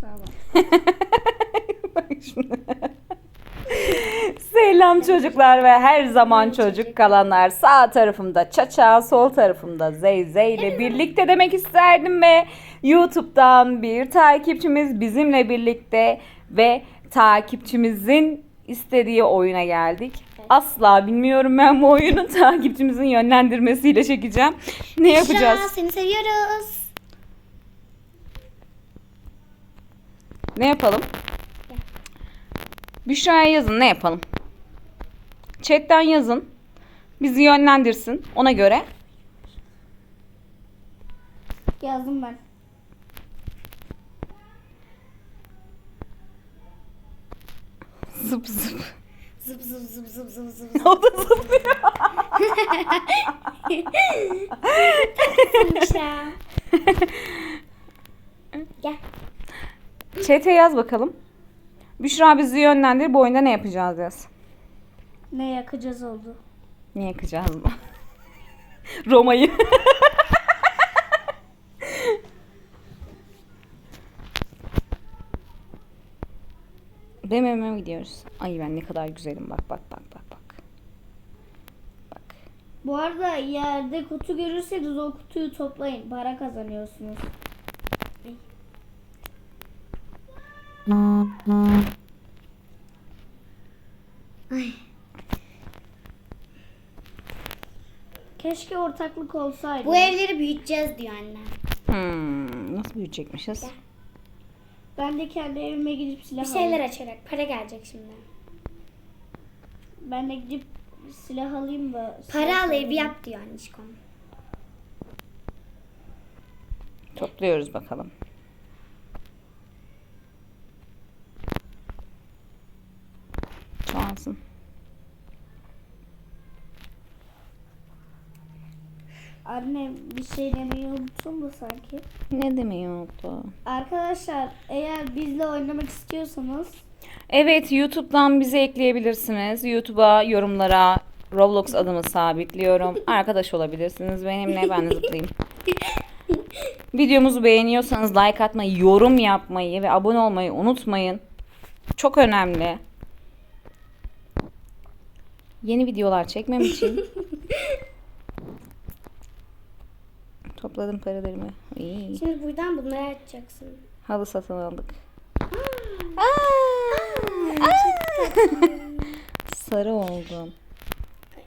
Tamam. Bak şimdi. Selam çocuklar ve her zaman çocuk kalanlar. Sağ tarafımda Çaça, sol tarafımda Zeyze ile birlikte demek isterdim ve YouTube'dan bir takipçimiz bizimle birlikte ve takipçimizin istediği oyuna geldik. Asla bilmiyorum ben bu oyunu takipçimizin yönlendirmesiyle çekeceğim. Ne yapacağız? Büşra, seni seviyoruz. Ne yapalım? Büşra'ya yazın ne yapalım? Chatten yazın. Bizi yönlendirsin ona göre. Yazdım ben. Zıp zıp. Zıp zıp zıp zıp zıp zıp. O da zıplıyor. Büşra. Chat'e yaz bakalım. Büşra bizi yönlendir. Bu oyunda ne yapacağız yaz. Ne yakacağız oldu. Ne yakacağız mı? Roma'yı. BMM'e gidiyoruz. Ay ben ne kadar güzelim. Bak bak bak bak bak. Bak. Bu arada yerde kutu görürseniz o kutuyu toplayın. Para kazanıyorsunuz. Keşke ortaklık olsaydı. Bu evleri büyüteceğiz diyor annem. Hmm, nasıl büyütecekmişiz? Ben de kendi evime gidip silah Bir şeyler alayım. açarak para gelecek şimdi. Ben de gidip silah alayım da. Para al evi yap diyor annişkom. Topluyoruz bakalım. Anne bir şey demeyi unuttun mu sanki? Ne demeyi unuttu? Arkadaşlar eğer bizle oynamak istiyorsanız Evet YouTube'dan bizi ekleyebilirsiniz. YouTube'a yorumlara Roblox adımı sabitliyorum. Arkadaş olabilirsiniz benimle. Ben de zıplayayım. Videomuzu beğeniyorsanız like atmayı, yorum yapmayı ve abone olmayı unutmayın. Çok önemli. Yeni videolar çekmem için. Topladım paralarımı. İyi. Şimdi buradan bunları açacaksın. Halı satın aldık. Sarı oldum.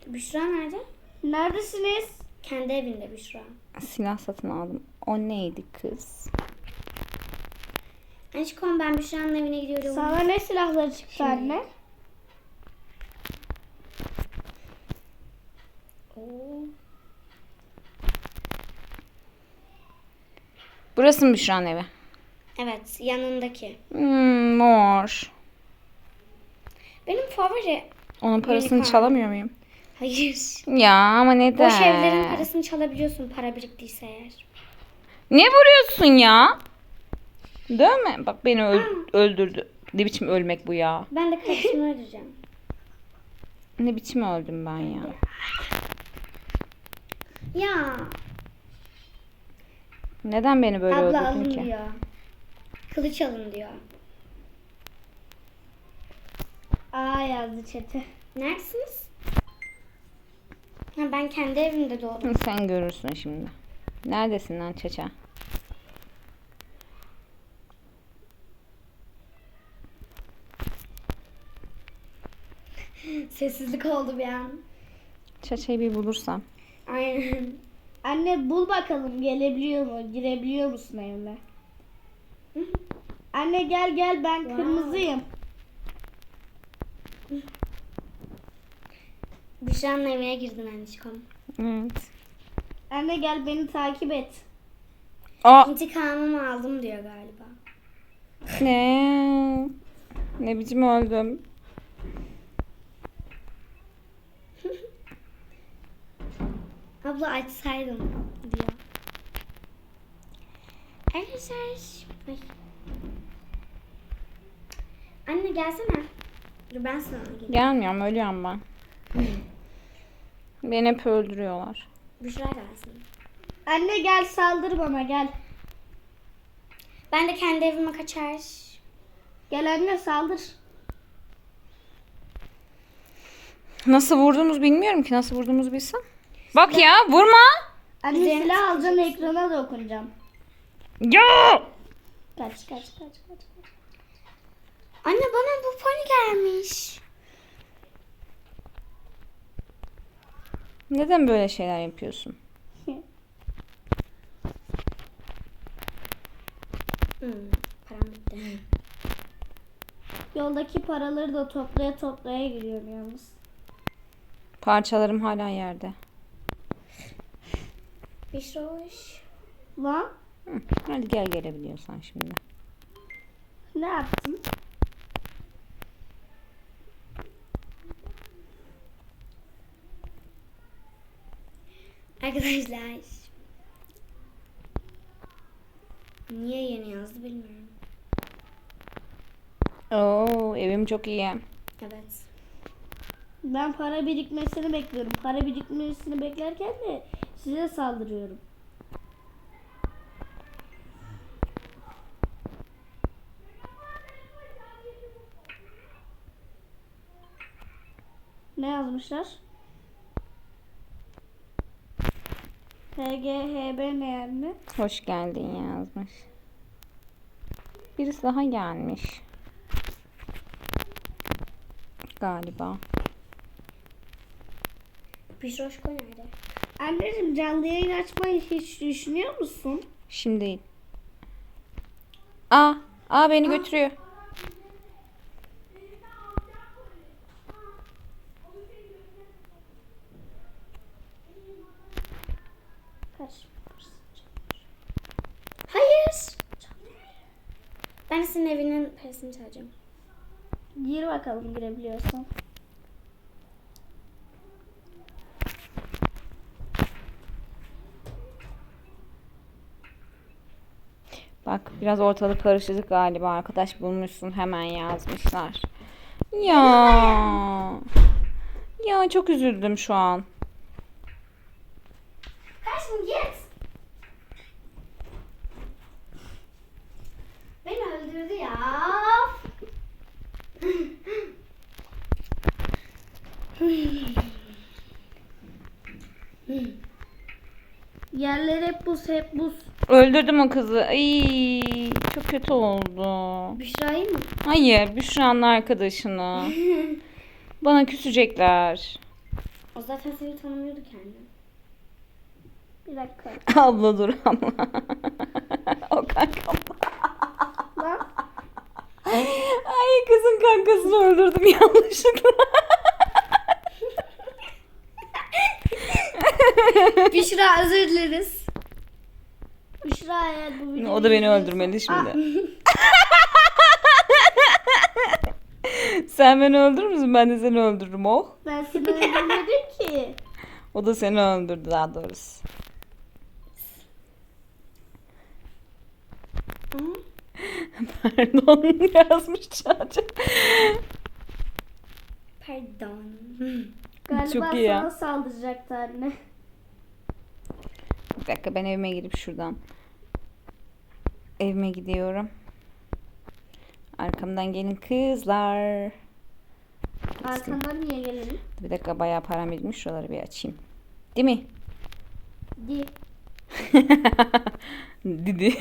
Büşra nerede? neredesiniz? Kendi evinde Büşra. Silah satın aldım. O neydi kız? Annişkom ben Büşra'nın evine gidiyorum. Sana ne silahları çıktı anne? Oo. Burası mı Büşra'nın evi? Evet yanındaki. Hmm, mor. Benim favori. Onun parasını Unicorn. çalamıyor muyum? Hayır. Ya ama neden? Boş evlerin parasını çalabiliyorsun para biriktiyse eğer. Niye vuruyorsun ya? Dövme. Bak beni öl- öldürdü. Ne biçim ölmek bu ya? Ben de kardeşimi öldüreceğim. Ne biçim öldüm ben ya? Ya Neden beni böyle abla alın öldürdün ki? diyor. Kılıç alın diyor. Aa yazdı çete. Neredesiniz? Ha, ben kendi evimde doğdum. Sen görürsün şimdi. Neredesin lan Çeçe? Sessizlik oldu bir an. Çeçe'yi bir bulursam. Aynen. Anne bul bakalım gelebiliyor mu? Girebiliyor musun evine? Anne gel gel ben kırmızıyım. Büşra'nın evine girdin annişkom. Evet. Anne gel beni takip et. Aa İntikamımı aldım diyor galiba. ne? Ne biçim öldüm? Abla açsaydın diyor. Arkadaşlar. Ay. Anne gelsene. Dur ben sana geleyim. Gelmiyorum ölüyorum ben. Beni hep öldürüyorlar. Büşra gelsin. Anne gel saldır bana gel. Ben de kendi evime kaçar. Gel anne saldır. Nasıl vurduğumuzu bilmiyorum ki. Nasıl vurduğumuzu bilsem. Bak ya vurma. Anne Üzerine silah alacağım ekrana dokunacağım. Ya. Kaç kaç kaç kaç. kaç. Anne bana bu pony gelmiş. Neden böyle şeyler yapıyorsun? Hmm, param bitti. Yoldaki paraları da toplaya toplaya gidiyorum yalnız. Parçalarım hala yerde. Bişroş. Lan Hı, Hadi gel gelebiliyorsan şimdi. ne yaptın? Arkadaşlar. Niye yeni yazdı bilmiyorum. Oo evim çok iyi. Evet. Ben para birikmesini bekliyorum. Para birikmesini beklerken de size saldırıyorum. Ne yazmışlar? HGHB ne yani? Hoş geldin yazmış. Birisi daha gelmiş. Galiba. Bişroşko nerede? Anneciğim canlı yayın açmayı hiç düşünüyor musun? Şimdi değil. Aa, aa beni götürüyor. Kaç. Hayır. Ben senin evinin parasını çalacağım. Gir bakalım girebiliyorsan. Bak biraz ortalık karışık galiba arkadaş bulmuşsun hemen yazmışlar. Ya. Ya çok üzüldüm şu an. Karşım git. Beni öldürdü ya. Yerler hep buz hep buz. Öldürdüm o kızı. Ay, çok kötü oldu. Büşra'yı mı? Hayır, Büşra'nın arkadaşını. Bana küsecekler. O zaten seni tanımıyordu kendini. Bir dakika. Abla dur abla. o kankam. Lan Ay kızın kankasını öldürdüm yanlışlıkla. Büşra özür dileriz. Büşra eğer bu videoyu o da beni öldürmeli şimdi. Sen beni öldürür müsün? Ben de seni öldürürüm. Oh. ben seni öldürmedim ki. O da seni öldürdü daha doğrusu. Pardon yazmış çocuk. pardon. Galiba Çok iyi ya. sana saldıracaktı anne. Bir dakika ben evime girip şuradan. Evime gidiyorum. Arkamdan gelin kızlar. Arkandan niye gelelim? Bir dakika bayağı param birikmiş. Şuraları bir açayım. Değil mi? Di. Didi.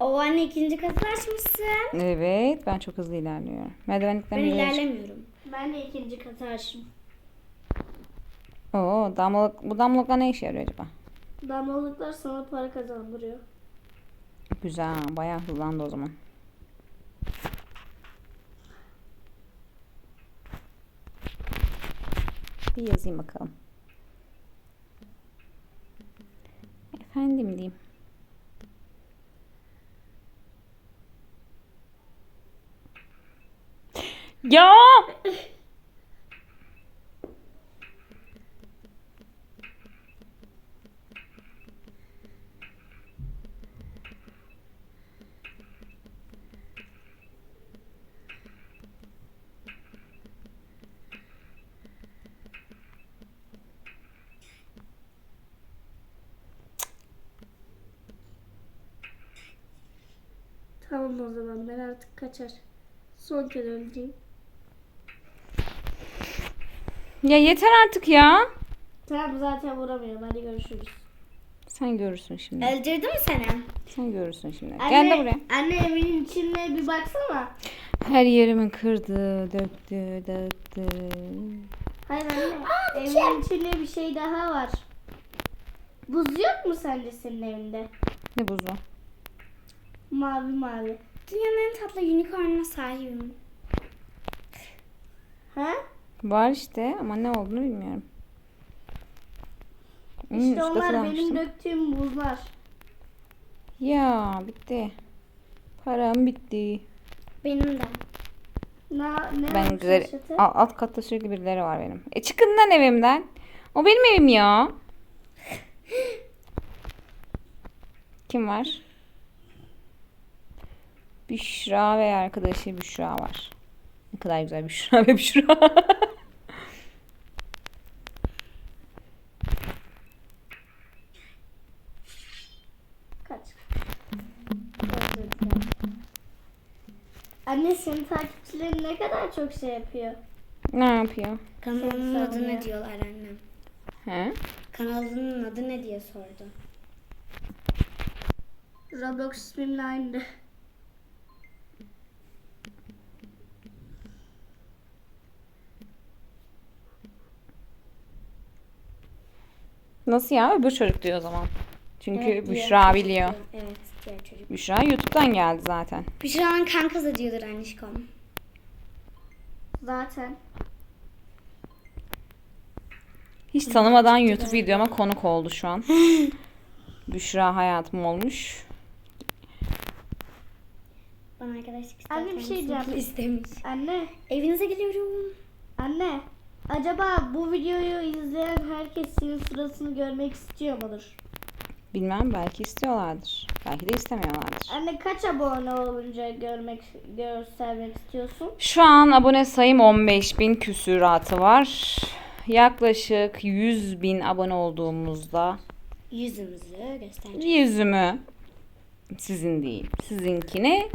O anne ikinci katı açmışsın. evet ben çok hızlı ilerliyorum. Merdivenlikten Ben bir yere ilerlemiyorum. Ben de ikinci katı açtım. Oo, damlalık, bu damlalıklar ne işe yarıyor acaba? Damlalıklar sana para kazandırıyor. Güzel bayağı hızlandı o zaman. Bir yazayım bakalım. Efendim diyeyim. Ya! Tamam o zaman ben artık kaçar. Son kez öleceğim. Ya yeter artık ya. Tamam zaten vuramıyorum. Hadi görüşürüz. Sen görürsün şimdi. Öldürdü mü seni? Sen görürsün şimdi. Anne, Gel de buraya. Anne evin içine bir baksana. Her yerimi kırdı, döktü, döktü. Hayır anne. evin içinde bir şey daha var. Buz yok mu sence senin evinde? Ne buzu? Mavi mavi. Dünyanın en tatlı unicornuna sahibim. Ha? Var işte ama ne olduğunu bilmiyorum. Hmm, İşte çikolatası onlar benim döktüğüm buzlar. Ya bitti. Param bitti. Benim de. Ne, ne Ben güzel alt, alt katta sürekli birileri var benim. E çıkın lan evimden. O benim evim ya. Kim var? Büşra ve arkadaşı Büşra var. Ne kadar güzel Büşra ve Büşra. Kaç. Özür dilerim. Anne senin takipçilerin ne kadar çok şey yapıyor. ne yapıyor? Kanalının Seni adı savunuyor. ne diyorlar annem. He? Kanalının adı ne diye sordu. Roblox ismimle aynı. Nasıl ya? Öbür çocuk diyor o zaman. Çünkü Evet, diğer Büşra çocuk biliyor. diyor. Evet diğer çocuk. Büşra YouTube'dan geldi zaten. Büşra'nın kankası diyordur annişkom. Zaten. Hiç tanımadan YouTube videoma konuk oldu şu an. Büşra hayatım olmuş. Bana arkadaşlık ister. Anne, bir şey diyeceğim. istemiş. Anne, Evinize geliyorum. anne. Acaba bu videoyu izleyen herkes senin sırasını görmek istiyor mudur? Bilmem belki istiyorlardır. Belki de istemiyorlardır. Anne kaç abone olunca görmek göstermek istiyorsun? Şu an abone sayım 15 bin küsuratı var. Yaklaşık 100 bin abone olduğumuzda Yüzümüzü göstereceğiz. yüzümü sizin değil sizinkini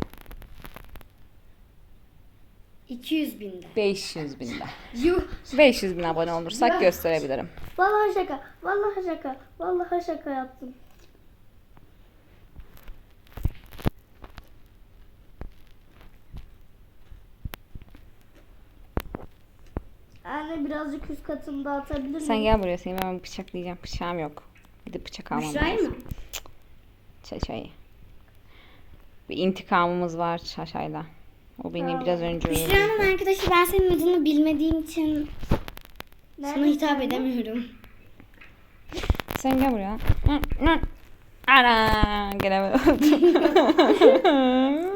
200 binde. 500 binde. Yuh. 500 bin abone olursak gösterebilirim. Vallahi şaka, vallahi şaka, vallahi şaka yaptım. Anne birazcık üst katını dağıtabilir miyim? Sen gel buraya seni ben bıçaklayacağım. Bıçağım yok. Gidip bıçak almam Büşra'yı lazım. mı? Çaçayı. Bir intikamımız var Çaçay'la. O beni biraz önce öldürdü. Büşra'nın arkadaşı ben senin adını bilmediğim için sana hitap edemiyorum. Sen gel buraya. Ana gelemedim.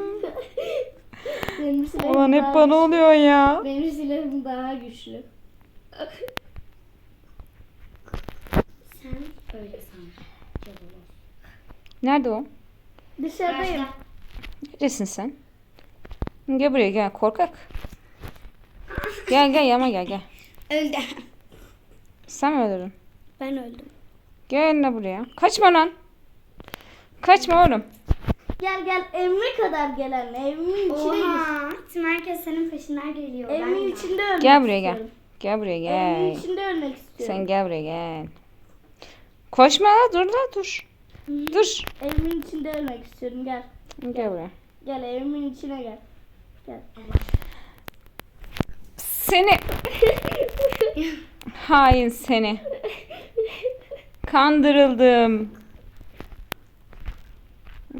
Benim silahım Ulan hep daha bana oluyor ya. Benim silahım daha güçlü. Sen öyle san. Nerede o? Dışarıdayım. Neredesin sen? Gel buraya gel korkak. Gel gel yanıma gel gel. Öldü. Sen mi öldürdün? Ben öldüm. Gel eline buraya. Kaçma lan. Kaçma oğlum. Gel gel evime kadar gelen evimin içine gir. Oha. Tüm herkes senin peşinden geliyor. de. içinde ölmek Gel buraya gel. Gel buraya Evimin gel. içinde ölmek istiyorum. Sen gel buraya gel. Koşma la dur la dur. Dur. Evimin içinde ölmek istiyorum gel. Gel buraya. Gel evimin içine gel. Gel. Seni hain seni. Kandırıldım.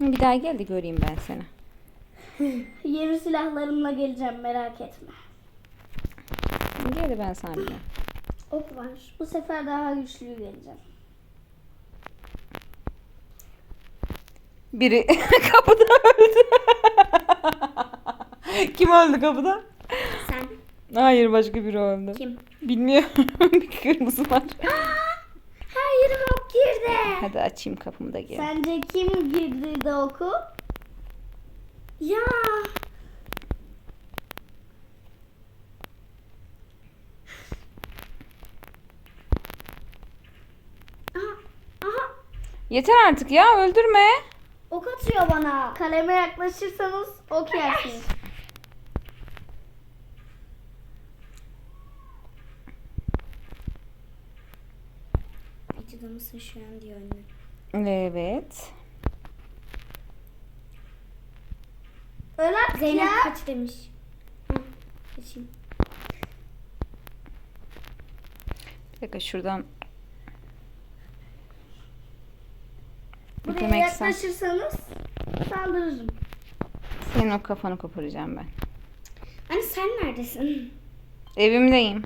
Bir daha gel de göreyim ben seni. Yeni silahlarımla geleceğim merak etme. Gel ben sana bir Ok var. Bu sefer daha güçlü geleceğim. Biri kapıda öldü. Kim öldü kapıda? Sen Hayır başka biri öldü. kim? Bilmiyorum. bir kırmızı var. Hayır ok girdi. Hadi açayım kapımı da gel. Sence kim girdi de oku? Ya. Aha. Aha. Yeter artık ya öldürme. Ok atıyor bana. Kaleme yaklaşırsanız ok yersiniz. Acıda mısın şu an diyor anne. Evet. Öl artık Zeynep ya. kaç demiş. Hı, kaçayım. Bir dakika şuradan. Buraya Demek sen, yaklaşırsanız saldırırım. senin o kafanı koparacağım ben. Anne sen neredesin? Evimdeyim.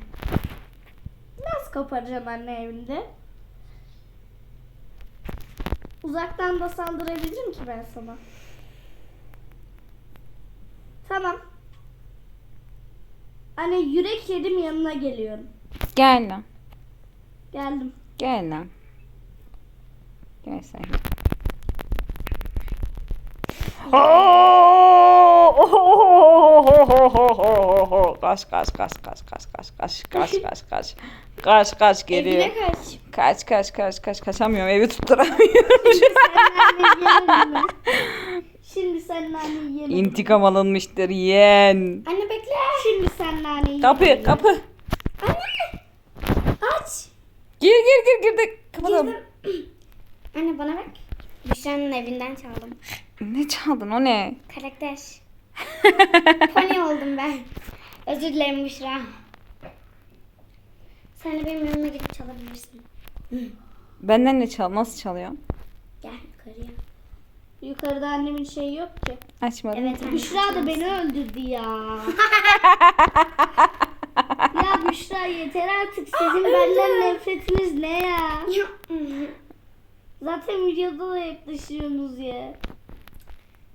Nasıl koparacağım anne evinde? Uzaktan da saldırabilirim ki ben sana. Tamam. Anne yürek yedim yanına geliyorum. Gel lan. Geldim. Gel lan. Gel sen. Kaç kaç kaç kaç kaç kaç kaç kaç kaç kaç kaç kaç geliyor. Evine kaç. Kaç kaç kaç kaç kaçamıyorum evi tutturamıyorum. Şimdi sen nane yiyelim. İntikam alınmıştır yeğen. Anne bekle. Şimdi sen nane yiyelim. Kapı kapı. Anne. Aç. Gir gir gir gir de kapatalım. Girdim. Anne bana bak. Büşra'nın evinden çaldım. Ne çaldın o ne? Karakter. Pony oldum ben. Özür dilerim Büşra. Sen de benim yanıma gidip çalabilirsin. Benden ne çal? Nasıl çalıyor? Gel yukarıya. Yukarıda annemin şeyi yok ki. Açmadım. Evet anne. Büşra da beni öldürdü ya. ya Büşra yeter artık sizin benden nefretiniz ne ya? Zaten videoda da yaklaşıyorsunuz ya.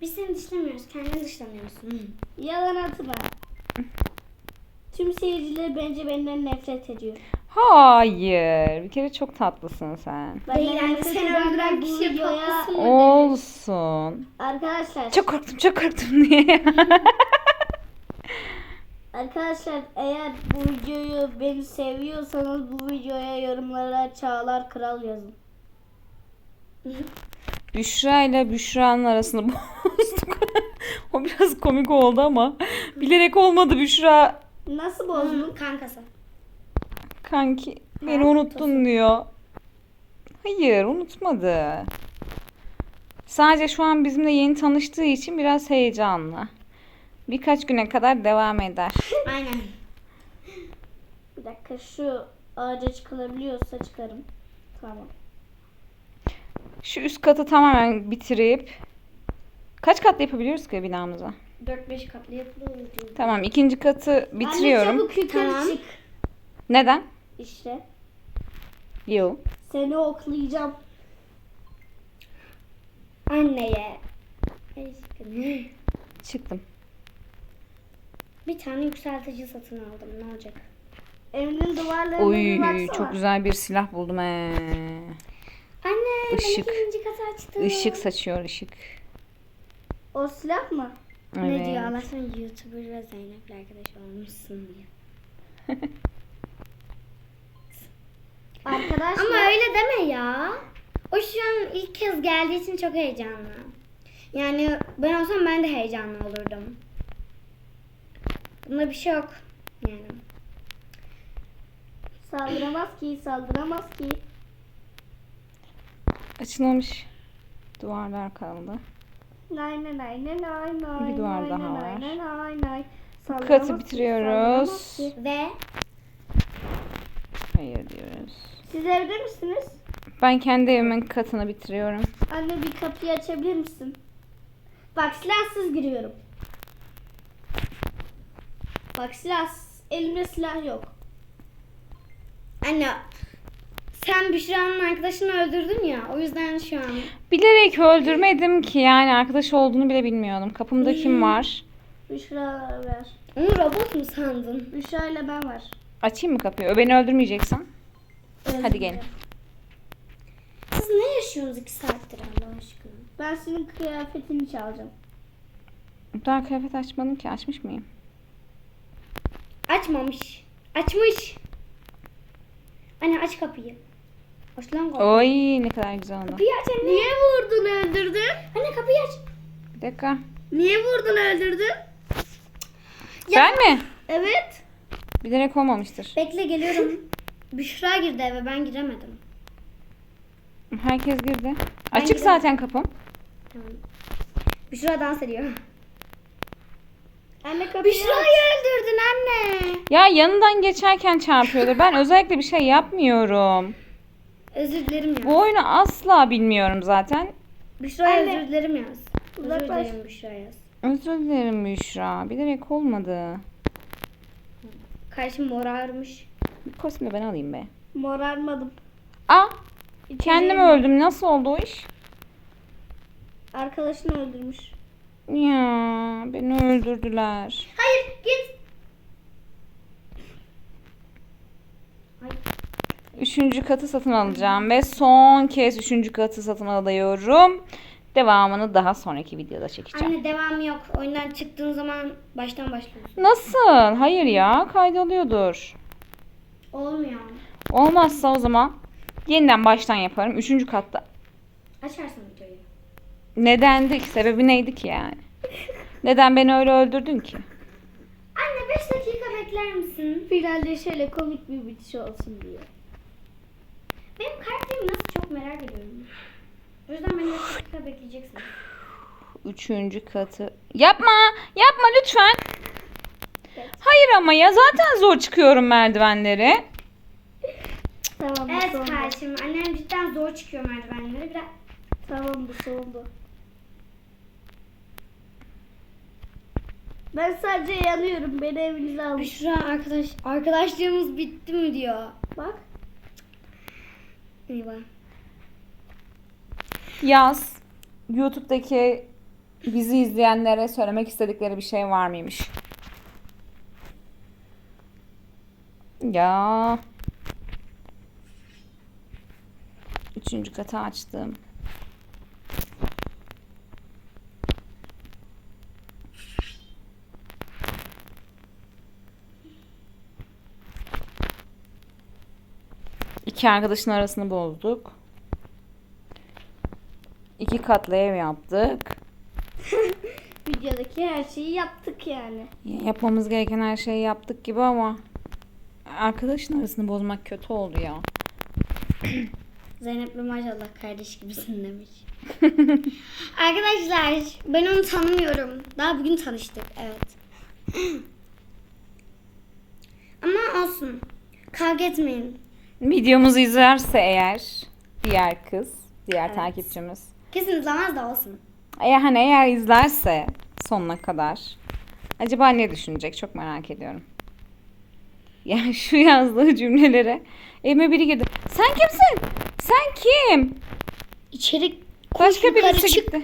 Biz seni dışlamıyoruz. Kendin dışlanıyorsun. Yalan atma. Tüm seyirciler bence benden nefret ediyor. Hayır. Bir kere çok tatlısın sen. Benden Değil yani nefret seni öldüren videoya- tatlısın. Olsun. Arkadaşlar, Çok korktum çok korktum diye. arkadaşlar eğer bu videoyu beni seviyorsanız bu videoya yorumlara Çağlar Kral yazın. Büşra ile Büşra'nın arasını bozduk. o biraz komik oldu ama bilerek olmadı Büşra. Nasıl bozdun? Kankası. Kanki beni unuttun diyor. Hayır unutmadı. Sadece şu an bizimle yeni tanıştığı için biraz heyecanlı. Birkaç güne kadar devam eder. Aynen. Bir dakika şu ağaca çıkılabiliyorsa çıkarım. Tamam. Şu üst katı tamamen bitirip kaç katlı yapabiliyoruz ki binamıza? 4-5 katlı yapılıyor. Tamam ikinci katı Anne bitiriyorum. çabuk yukarı Tamam. çık. Neden? İşte Yo. seni oklayacağım. Anneye. Aşkım. Çıktım. Bir tane yükseltici satın aldım. Ne olacak? Evinin duvarlarına Oy bir baksana. çok güzel bir silah buldum he. Anne Işık. ben ikinci katı açtım. Işık saçıyor ışık. O silah mı? Ne Evet. diyor Allah'tan YouTuber ve Zeynep'le arkadaş olmuşsun diyor. Arkadaşlar. Ama öyle deme ya. O şu an ilk kez geldiği için çok heyecanlı. Yani ben olsam ben de heyecanlı olurdum. Bunda bir şey yok. Yani. Saldıramaz ki, saldıramaz ki. Açılmamış duvarlar kaldı. Nay nay nay nay nay nay. Bir duvar nay, daha nay, var. Nay nay nay. Katı bitiriyoruz. Ve Hayır diyoruz. Siz evde misiniz? Ben kendi evimin katını bitiriyorum. Anne bir kapıyı açabilir misin? Bak silahsız giriyorum. Bak silah, elimde silah yok. anne sen Büşra'nın arkadaşını öldürdün ya. O yüzden şu an. Bilerek öldürmedim ki yani arkadaş olduğunu bile bilmiyordum. Kapımda kim var? Büşra ver. Onu robot mu sandın? Büşra ile ben var. Açayım mı kapıyı? O beni öldürmeyeceksen. Öyle Hadi gelin. Siz ne yaşıyorsunuz iki saattir Allah aşkına? Ben senin kıyafetini çalacağım. Daha kıyafet açmadım ki. Açmış mıyım? Açmamış. Açmış. Anne aç kapıyı. Hoşlan korktum. Oy ne kadar güzel oldu. Kapıyı aç anne. Niye vurdun öldürdün? Anne kapıyı aç. Bir dakika. Niye vurdun öldürdün? Ben mi? Evet. Bilerek olmamıştır. Bekle geliyorum. Büşra girdi eve ben giremedim. Herkes girdi. Açık girdim. zaten kapım. Tamam. Büşra dans ediyor. Anne kapıyı Büşra'yı öldürdün anne. Ya yanından geçerken çarpıyordu. Ben özellikle bir şey yapmıyorum. Özür dilerim ya. Bu oyunu asla bilmiyorum zaten. Büşra'ya Anne. özür dilerim yaz. Özür Uzaklaş. dilerim Büşra yaz. Özür dilerim Büşra. Bilerek olmadı. Kardeşim morarmış. Bir kostümü ben alayım be. Morarmadım. Aa İçeceğim- kendim öldüm. Nasıl oldu o iş? Arkadaşını öldürmüş. Ya beni öldürdüler. Hayır git. Üçüncü katı satın alacağım ve son kez üçüncü katı satın alıyorum. Devamını daha sonraki videoda çekeceğim. Anne devamı yok. Oyundan çıktığın zaman baştan başlıyorsun. Nasıl? Hayır ya kaydoluyordur. Olmuyor. Olmazsa o zaman yeniden baştan yaparım. Üçüncü katta. Açarsın videoyu. Nedendi ki? Sebebi neydi ki yani? Neden beni öyle öldürdün ki? Anne 5 dakika bekler misin? Finalde şöyle komik bir bitiş olsun diye. Benim karakterimi nasıl çok merak ediyorum. O yüzden beni 5 dakika bekleyeceksin. Üçüncü katı. Yapma! Yapma lütfen! Evet. Hayır ama ya zaten zor çıkıyorum merdivenleri. Tamam bu Evet sondu. kardeşim. Annem cidden zor çıkıyor merdivenleri. Biraz Tamam bu sondu. Ben sadece yanıyorum. Beni evinize alın. Büşra arkadaş arkadaşlığımız bitti mi diyor. Bak. Eyvah. Yaz. YouTube'daki bizi izleyenlere söylemek istedikleri bir şey var mıymış? Ya. Üçüncü katı açtım. İki arkadaşın arasını bozduk. İki katlı ev yaptık. Videodaki her şeyi yaptık yani. Yapmamız gereken her şeyi yaptık gibi ama arkadaşın arasını bozmak kötü oldu ya. Zeynep'le maşallah kardeş gibisin demiş. Arkadaşlar ben onu tanımıyorum. Daha bugün tanıştık. Evet. Ama olsun. Kavga etmeyin. Videomuzu izlerse eğer diğer kız, diğer Evet. takipçimiz. Kesin izlemez de olsun. Eğer hani eğer izlerse sonuna kadar acaba ne düşünecek çok merak ediyorum. Ya şu yazdığı cümlelere evime biri girdi. Sen kimsin? Sen kim? İçeri koş Başka yukarı birisi çık. gitti.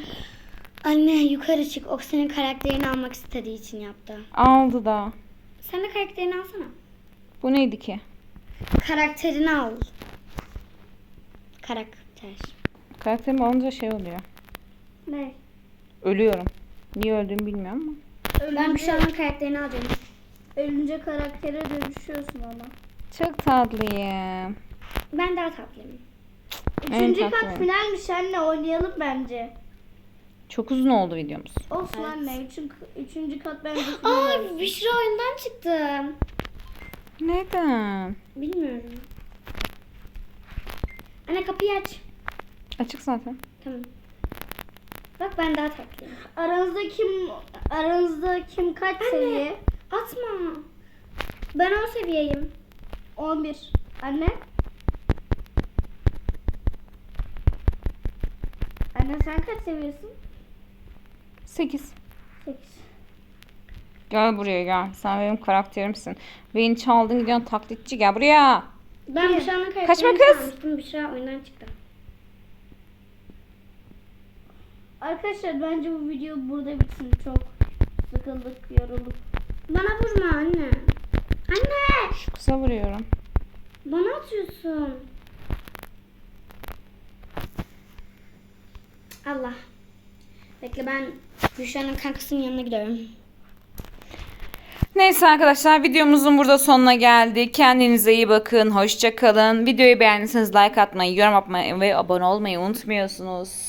Anne yukarı çık. O senin karakterini almak istediği için yaptı. Aldı da. Sen de karakterini alsana. Bu neydi ki? Karakterini al. Karakter. Karakterim olunca şey oluyor. Ne? Ölüyorum. Niye öldüğümü bilmiyorum ama. Ben Ölünce, Büşra'nın karakterini alacağım. ölünce karaktere dönüşüyorsun ama. Çok tatlıyım. Ben daha tatlıyım. Üçüncü tatlı. kat finalmiş anne oynayalım bence. Çok uzun oldu videomuz. Olsun Evet. anne. Üçüncü, üçüncü kat bence final Aa. Büşra oyundan çıktı. Neden? Bilmiyorum. Anne kapıyı aç. Açık zaten. Tamam. Bak ben daha tatlıyım. Aranızda kim aranızda kim kaç seviye? Atma. Ben o seviyeyim. 11. Anne? Anne sen kaç seviyorsun? 8. 8. Gel buraya gel. Sen benim karakterimsin. Beni çaldın gidiyorsun taklitçi gel buraya. Ben Büşra'nın karakterini Kaçma kız. almıştım. Büşra oyundan çıktı. Arkadaşlar bence bu video burada bitsin. Çok sıkıldık, yorulduk. Bana vurma anne. Anne. Şu kıza vuruyorum. Bana atıyorsun. Allah. Bekle ben Büşra'nın kankasının yanına gidiyorum. Neyse arkadaşlar videomuzun burada sonuna geldik. Kendinize iyi bakın. Hoşça kalın. Videoyu beğendiyseniz like atmayı, yorum atmayı ve abone olmayı unutmuyorsunuz.